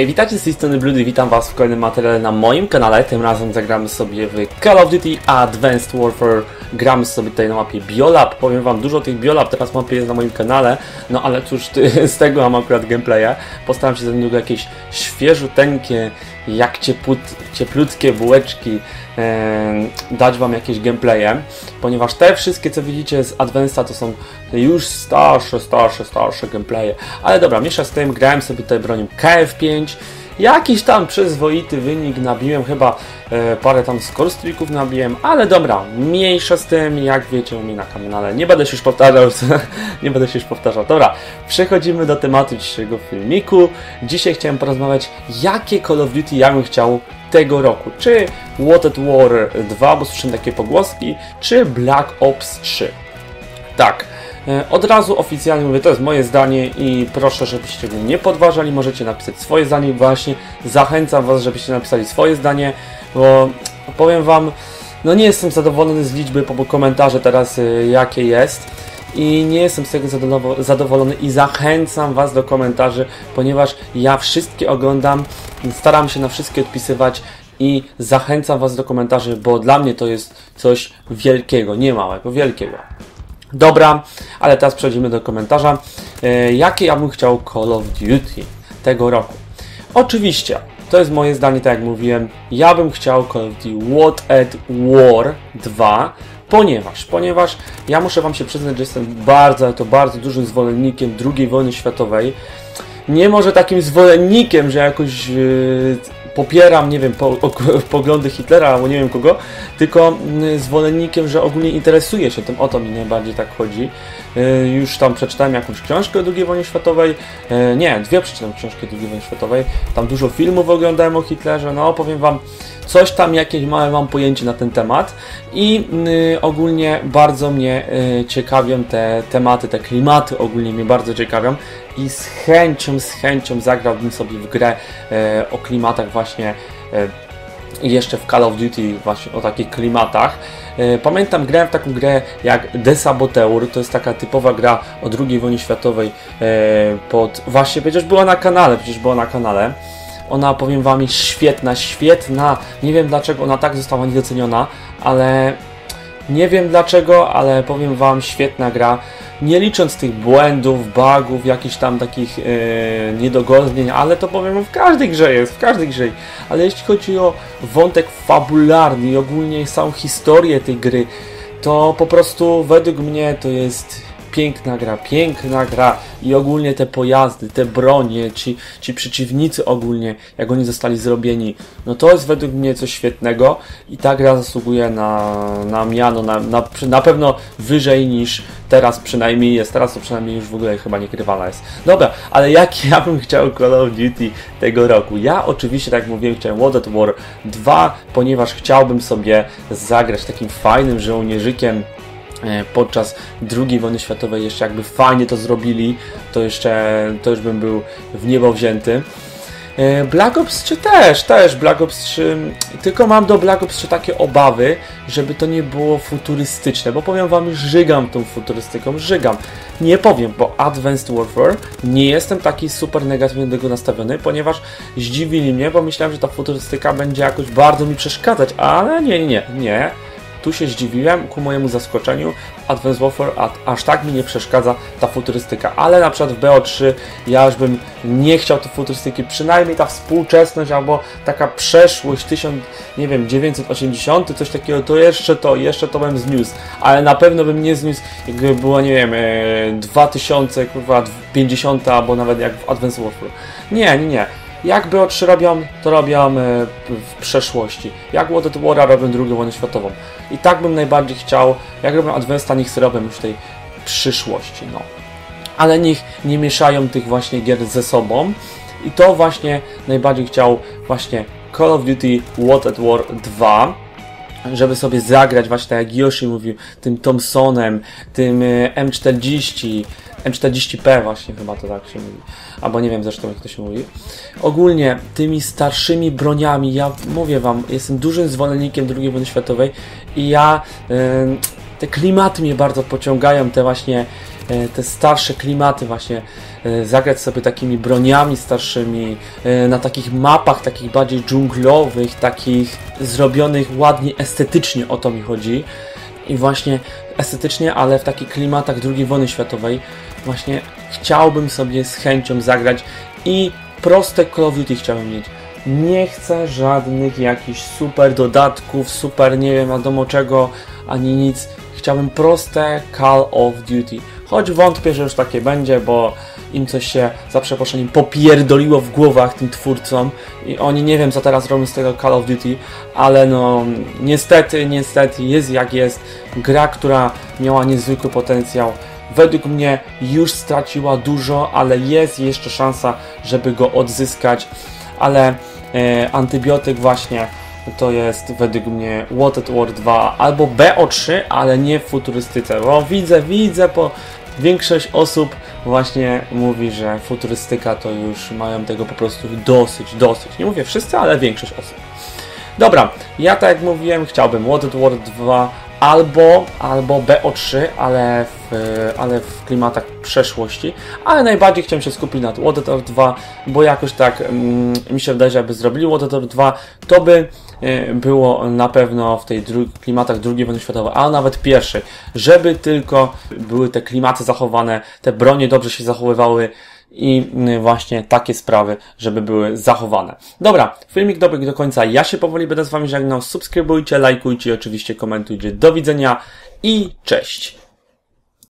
Hej, witajcie z tej strony Bludy, witam was w kolejnym materiale na moim kanale. Tym razem zagramy sobie w Call of Duty Advanced Warfare. Gramy sobie tutaj na mapie Biolab. Powiem wam, dużo tych Biolab teraz mapie jest na moim kanale. No ale cóż, z tego mam akurat gameplaya. Postaram się za niedługo jakieś świeżuteńkie, jak cieplut, cieplutkie bułeczki e, dać wam jakieś gameplaye. Ponieważ te wszystkie, co widzicie z Advanceda to są już starsze, starsze, starsze gameplaye. Ale dobra, miesza z tym, grałem sobie tutaj bronią KF5. Jakiś tam przyzwoity wynik nabiłem, chyba e, parę tam skorstwików nabiłem, ale dobra, mniejsza z tym, jak wiecie u mnie na kanale. Nie będę się już powtarzał, nie będę się już powtarzał. Dobra, przechodzimy do tematu dzisiejszego filmiku. Dzisiaj chciałem porozmawiać, jakie Call of Duty ja bym chciał tego roku. Czy Water War 2, bo słyszę takie pogłoski, czy Black Ops 3. Tak, od razu oficjalnie mówię, to jest moje zdanie i proszę, żebyście go nie podważali. Możecie napisać swoje zdanie. Właśnie zachęcam Was, żebyście napisali swoje zdanie, bo powiem Wam, no nie jestem zadowolony z liczby po komentarze teraz, y, jakie jest. I nie jestem z tego zadowolony i zachęcam Was do komentarzy, ponieważ ja wszystkie oglądam, staram się na wszystkie odpisywać i zachęcam Was do komentarzy, bo dla mnie to jest coś wielkiego, nie małego, wielkiego. Dobra, ale teraz przechodzimy do komentarza. E, jakie ja bym chciał Call of Duty tego roku? Oczywiście, to jest moje zdanie, tak jak mówiłem. Ja bym chciał Call of Duty What at War 2, ponieważ, ponieważ ja muszę Wam się przyznać, że jestem bardzo, to bardzo dużym zwolennikiem II wojny światowej. Nie może takim zwolennikiem, że jakoś yy, popieram, nie wiem, po, o, poglądy Hitlera albo nie wiem kogo, tylko mm, zwolennikiem, że ogólnie interesuje się tym, o to mi najbardziej tak chodzi. Y, już tam przeczytałem jakąś książkę o II wojnie światowej, y, nie, dwie przeczytałem książki o II wojnie światowej, tam dużo filmów oglądałem o Hitlerze, no powiem Wam, coś tam jakieś małe mam pojęcie na ten temat i y, ogólnie bardzo mnie y, ciekawią te tematy, te klimaty ogólnie mnie bardzo ciekawią i z chęcią, z chęcią zagrałbym sobie w grę y, o klimatach właśnie y, jeszcze w Call of Duty właśnie o takich klimatach. Y, pamiętam, grałem w taką grę jak The Saboteur, to jest taka typowa gra o II wojnie światowej y, pod... Właśnie, przecież była na kanale, przecież była na kanale. Ona, powiem Wam, jest świetna, świetna. Nie wiem dlaczego ona tak została niedoceniona, ale nie wiem dlaczego, ale powiem Wam, świetna gra. Nie licząc tych błędów, bugów, jakichś tam takich yy, niedogodnień, ale to powiem w każdej grze jest, w każdej grze. Ale jeśli chodzi o wątek fabularny i ogólnie całą historię tej gry, to po prostu według mnie to jest piękna gra, piękna gra i ogólnie te pojazdy, te bronie, ci, ci przeciwnicy ogólnie, jak oni zostali zrobieni, no to jest według mnie coś świetnego i ta gra zasługuje na, na miano, na, na, na pewno wyżej niż teraz przynajmniej jest, teraz to przynajmniej już w ogóle chyba nie grywala jest. Dobra, ale jak ja bym chciał Call of Duty tego roku? Ja oczywiście, tak jak mówiłem, chciałem World at War 2, ponieważ chciałbym sobie zagrać takim fajnym żołnierzykiem podczas II wojny światowej jeszcze jakby fajnie to zrobili, to jeszcze to już bym był w niebo wzięty. E, Black Ops 3 też, też Black Ops 3, tylko mam do Black Ops 3 takie obawy, żeby to nie było futurystyczne, bo powiem wam, żygam tą futurystyką, żygam. Nie powiem, bo Advanced Warfare nie jestem taki super negatywnie do tego nastawiony, ponieważ zdziwili mnie, bo myślałem, że ta futurystyka będzie jakoś bardzo mi przeszkadzać, ale nie, nie, nie, nie. Tu się zdziwiłem ku mojemu zaskoczeniu. Advanced Warfare aż tak mi nie przeszkadza ta futurystyka, ale na przykład w BO3 ja już bym nie chciał tej futurystyki, przynajmniej ta współczesność albo taka przeszłość 1000, nie wiem, 980, coś takiego, to jeszcze to, jeszcze to bym zniósł, ale na pewno bym nie zniósł, jakby było, nie wiem, 2000, e, kurwa, 50 albo nawet jak w Advanced Warfare. Nie, nie, nie. Jak BO3 robią, to robią e, w przeszłości. Jak World at War robią II wojnę światową. I tak bym najbardziej chciał, jak robią Advanced, niech robią już tej przyszłości, no. Ale niech nie mieszają tych właśnie gier ze sobą. I to właśnie najbardziej chciał właśnie Call of Duty World at War 2 żeby sobie zagrać właśnie tak jak Yoshi mówił, tym Thompsonem, tym e, M40, M40P właśnie chyba to tak się mówi. Albo nie wiem zresztą jak to się mówi. Ogólnie tymi starszymi broniami, ja mówię wam, jestem dużym zwolennikiem II wojny światowej i ja, te klimaty mnie bardzo pociągają, te właśnie e, te starsze klimaty właśnie, e, zagrać sobie takimi broniami starszymi, e, na takich mapach takich bardziej dżunglowych, takich zrobionych ładnie estetycznie, o to mi chodzi. I właśnie estetycznie, ale w takich klimatach II wojny światowej właśnie chciałbym sobie z chęcią zagrać i proste Call of Duty chciałbym mieć. Nie chcę żadnych jakichś super dodatków, super nie wiem wiadomo czego, ani nic. Chciałbym proste Call of Duty. Choć wątpię, że już takie będzie, bo im coś się za przeproszeniem popierdoliło w głowach tym twórcom i oni nie wiem co teraz robią z tego Call of Duty, ale no niestety, niestety jest jak jest. Gra, która miała niezwykły potencjał. Według mnie już straciła dużo, ale jest jeszcze szansa, żeby go odzyskać. Ale e, antybiotyk właśnie to jest według mnie Water War 2 albo BO3, ale nie w futurystyce. Bo widzę, widzę, po większość osób właśnie mówi, że futurystyka to już mają tego po prostu dosyć, dosyć. Nie mówię wszyscy, ale większość osób. Dobra, ja tak jak mówiłem, chciałbym Water War 2 albo, albo BO3, ale w, ale w klimatach przeszłości, ale najbardziej chciałem się skupić na Water 2, bo jakoś tak mm, mi się wydaje, że jakby zrobili Water 2, to by y, było na pewno w tej dru- klimatach II wojny światowej, a nawet pierwszej, żeby tylko były te klimaty zachowane, te bronie dobrze się zachowywały, i y, właśnie takie sprawy, żeby były zachowane. Dobra, filmik dobiegł do końca. Ja się powoli będę z Wami żegnał. Subskrybujcie, lajkujcie, oczywiście komentujcie. Do widzenia i cześć!